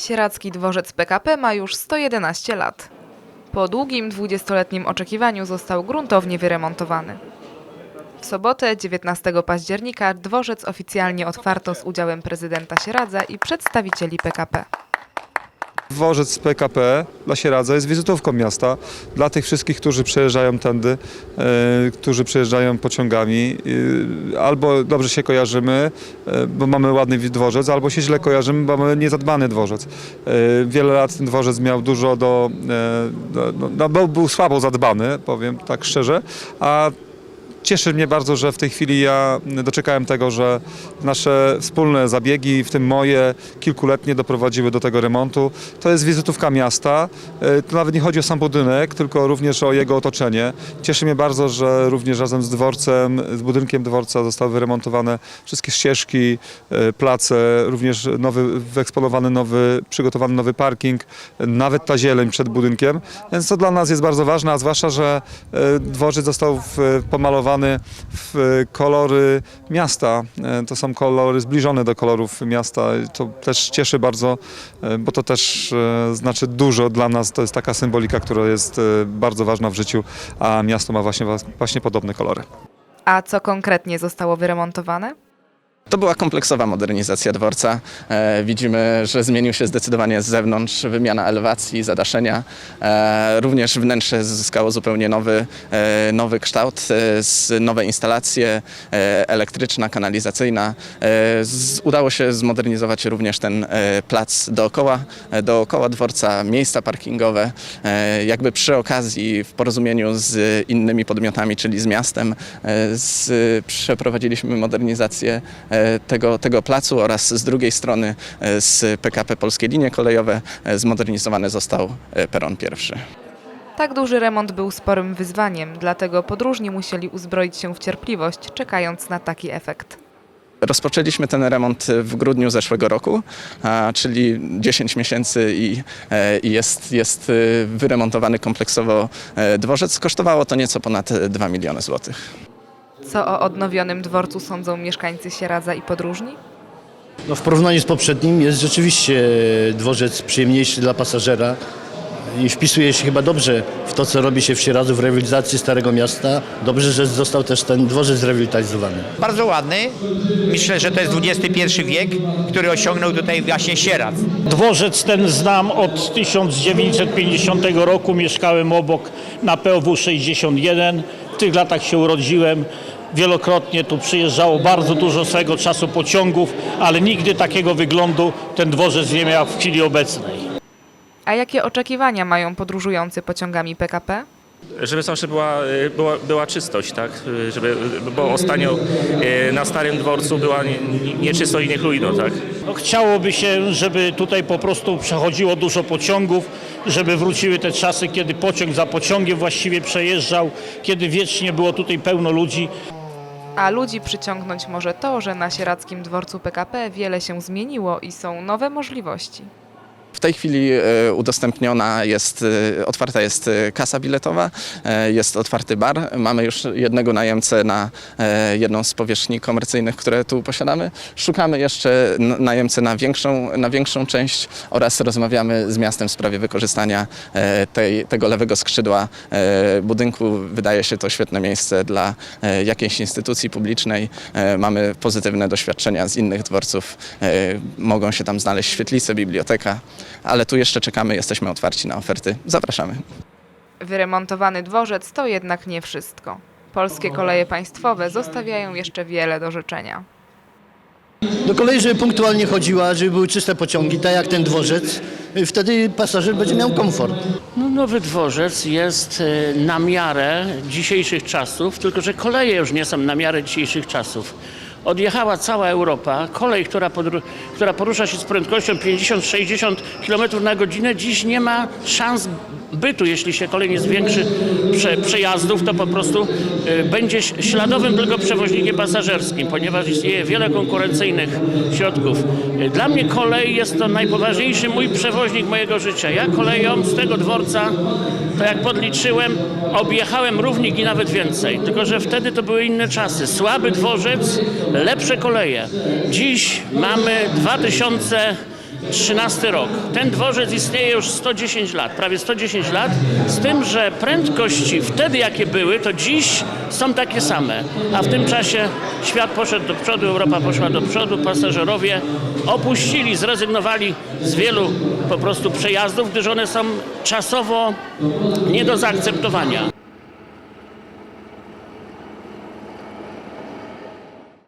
Sieradzki dworzec PKP ma już 111 lat. Po długim 20-letnim oczekiwaniu został gruntownie wyremontowany. W sobotę 19 października dworzec oficjalnie otwarto z udziałem prezydenta Sieradza i przedstawicieli PKP. Dworzec PKP dla Sieradza jest wizytówką miasta. Dla tych wszystkich, którzy przejeżdżają tędy, e, którzy przejeżdżają pociągami, e, albo dobrze się kojarzymy, e, bo mamy ładny dworzec, albo się źle kojarzymy, bo mamy niezadbany dworzec. Wiele lat ten dworzec miał dużo do... Do no, no, był, był słabo zadbany, powiem tak szczerze, a Cieszy mnie bardzo, że w tej chwili ja doczekałem tego, że nasze wspólne zabiegi, w tym moje, kilkuletnie doprowadziły do tego remontu. To jest wizytówka miasta. E, To nawet nie chodzi o sam budynek, tylko również o jego otoczenie. Cieszy mnie bardzo, że również razem z dworcem, z budynkiem dworca zostały wyremontowane wszystkie ścieżki, e, place, również nowy, wyeksponowany nowy, przygotowany nowy parking, nawet ta zieleń przed budynkiem. Więc to dla nas jest bardzo ważne, a zwłaszcza, że e, dworzec został w, w kolory miasta. E, To są kolory zbliżone do kolorów miasta. To też cieszy bardzo, e, bo to też e, znaczy dużo dla nas. To jest taka symbolika, która jest e, bardzo ważna w życiu, a miasto ma właśnie, właśnie podobne kolory. A co konkretnie zostało wyremontowane? To była kompleksowa modernizacja dworca. E, widzimy, że zmienił się zdecydowanie z zewnątrz, wymiana elewacji, zadaszenia. E, również wnętrze zyskało zupełnie nowy, e, nowy kształt, nowe instalacje elektryczna, kanalizacyjna. Udało się zmodernizować również ten plac dookoła, dookoła dworca, miejsca parkingowe. Jakby przy okazji w porozumieniu z innymi podmiotami, czyli z miastem, przeprowadziliśmy modernizację tego, tego placu oraz z drugiej strony e, z PKP Polskie Linie Kolejowe e, zmodernizowany został e, peron pierwszy. Tak duży remont był sporym wyzwaniem, dlatego podróżni musieli uzbroić się w cierpliwość, czekając na taki efekt. Rozpoczęliśmy ten remont w grudniu zeszłego roku, czyli 10 miesięcy i, e, i jest, jest e, wyremontowany kompleksowo e, dworzec. Kosztowało to nieco ponad 2 miliony złotych. Co o odnowionym dworcu sądzą mieszkańcy Sieradza i podróżni? No w porównaniu z poprzednim jest rzeczywiście dworzec przyjemniejszy dla pasażera i wpisuje się chyba dobrze w to, co robi się w Sieradzu w rewitalizacji Starego Miasta. Dobrze, że został też ten dworzec zrewitalizowany. Bardzo ładny. Myślę, że to jest XXI wiek, który osiągnął tutaj właśnie Sieradz. Dworzec ten znam od 1950 roku. Mieszkałem obok na POW 61. W tych latach się urodziłem. Wielokrotnie tu przyjeżdżało bardzo dużo swego czasu pociągów, ale nigdy takiego wyglądu ten dworzec nie miał w chwili obecnej. A jakie oczekiwania mają podróżujący pociągami PKP? żeby zawsze była, y, była, była czystość, tak? Żeby, bo ostatnio y, na Starym Dworcu była nie- nie- nieczysto i niechlujno, tak? No, chciałoby się, żeby tutaj po prostu przechodziło dużo pociągów, żeby wróciły te czasy, kiedy pociąg za pociągiem właściwie przejeżdżał, kiedy wiecznie było tutaj pełno ludzi. A ludzi przyciągnąć może to, że na sieradzkim dworcu PKP wiele się zmieniło i są nowe możliwości. W tej chwili e, udostępniona jest, e, otwarta jest e, kasa biletowa, jest otwarty bar. Mamy już jednego najemcę na jedną z powierzchni komercyjnych, które tu posiadamy. Szukamy jeszcze n- najemcę na większą, na większą część oraz rozmawiamy z miastem w sprawie wykorzystania tej, tego lewego skrzydła budynku. Wydaje się to świetne miejsce dla jakiejś instytucji publicznej. Mamy pozytywne doświadczenia z innych dworców. Mogą się tam znaleźć świetlice, biblioteka, ale tu jeszcze czekamy, jesteśmy otwarci na oferty. Zapraszamy. Wyremontowany dworzec to jednak nie wszystko. Polskie koleje państwowe zostawiają jeszcze wiele do życzenia. Do kolei, żeby punktualnie chodziła, żeby były czyste pociągi, tak jak ten dworzec, wtedy pasażer będzie miał komfort. No, nowy dworzec jest e, na miarę dzisiejszych czasów, tylko że koleje już nie są na miarę dzisiejszych czasów. Odjechała cała Europa. Kolej, która, która porusza się z prędkością 50-60 km na godzinę, dziś nie ma szans bytu. Jeśli się kolej nie zwiększy prze, przejazdów, to po prostu e, będzie śladowym tylko przewoźnikiem pasażerskim, ponieważ istnieje wiele konkurencyjnych środków. E, Dla mnie kolej jest to najpoważniejszy mój przewoźnik mojego życia. Ja koleją z tego dworca, to jak podliczyłem, objechałem równik i nawet więcej. Tylko, że wtedy to były inne czasy. Słaby dworzec, lepsze koleje. Dziś mamy 2000 13 rok. Ten dworzec istnieje już 110 lat, prawie 110 lat, z tym, że prędkości wtedy jakie były, to dziś są takie same. A w tym czasie świat poszedł do przodu, Europa poszła do przodu, pasażerowie opuścili, zrezygnowali z wielu po prostu przejazdów, gdyż one są czasowo nie do zaakceptowania.